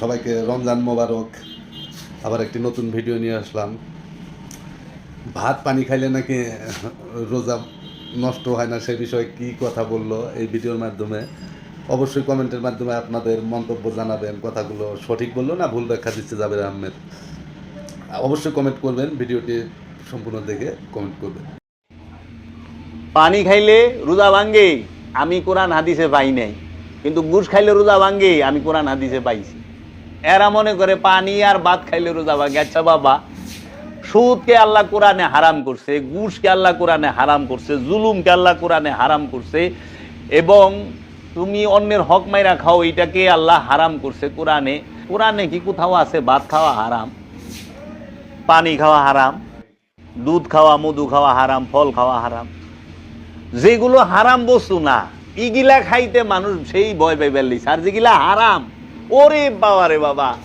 সবাইকে রমজান মোবারক। আবার একটি নতুন ভিডিও নিয়ে আসলাম। ভাত, পানি খাইলে নাকি রোজা নষ্ট হয় না? সে বিষয়ে কি কথা বলল এই ভিডিওর মাধ্যমে? অবশ্যই কমেন্টের মাধ্যমে আপনাদের মন্তব্য জানাবেন। কথাগুলো সঠিক বলল না ভুল ব্যাখ্যা দিচ্ছে জাবের আহমেদ? অবশ্যই কমেন্ট করবেন, ভিডিওটি সম্পূর্ণ দেখে কমেন্ট করবেন। পানি খাইলে রোজা ভাঙ্গে, আমি কোরআন, হাদিসে পাই নাই। কিন্তু গুড় খাইলে রোজা ভাঙ্গে, আমি কোরআন, হাদিসে পাইছি। এরা মনে করে পানি আর ভাত খাইলে রোজা ভাঙ্গে আচ্ছা বাবা সুদকে আল্লাহ কোরআনে হারাম করছে গুড়কে আল্লাহ কোরআনে হারাম করছে জুলুমকে আল্লাহ কোরআনে হারাম করছে, এবং তুমি অন্যের হক মাইরা খাও এটাকে আল্লাহ হারাম করছে কোরআনে? কোরআনে কি কোথাও আছে? ভাত খাওয়া হারাম, পানি খাওয়া হারাম, দুধ খাওয়া, মধু খাওয়া হারাম, ফল খাওয়া হারাম। যেগুলো হারাম বস্তু না ইগিলা খাইতে মানুষ সেই ভয় পাই বেলিস আর যেগুলা হারাম ওরে বাবা রে বাবা।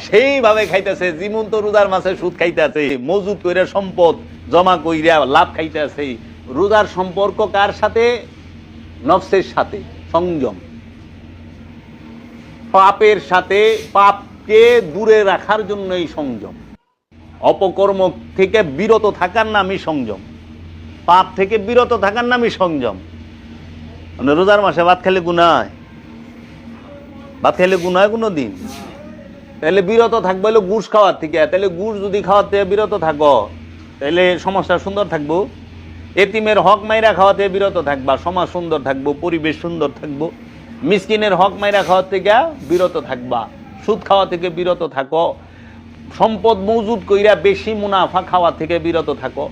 সেইভাবে খাইতেছে, জীবন্ত রোজার মাসে সুদ খাইতেছে, মজুদ কইরা সম্পদ জমা কইরা লাভ খাইতেছে। রোজার সম্পর্ক কার সাথে? নফসের সাথে, সংযম। পাপের সাথে পাপকে দূরে রাখার জন্য এই সংযম। অপকর্ম থেকে বিরত থাকার নামই সংযম। পাপ থেকে বিরত থাকার নামই সংযম। মানে রোজার মাসে ভাত খেলে গুণা হয়। ভাত খেলে গুণা হয় কোনো দিন। তাহলে বিরত থাকব হলো গুড় খাওয়ার থেকে। তাহলে গুড় যদি খাওয়ার থেকে বিরত থাকো তাহলে সমাজটা সুন্দর থাকব। এতিমের হক মাইরা খাওয়াতে বিরত থাকবা, সমাজ সুন্দর থাকব, পরিবেশ সুন্দর থাকব। মিসকিনের হক মাইরা খাওয়ার থেকে বিরত থাকবা। সুদ খাওয়া থেকে বিরত থাকো। সম্পদ মজুদ কইরা বেশি মুনাফা খাওয়া থেকে বিরত থাকো।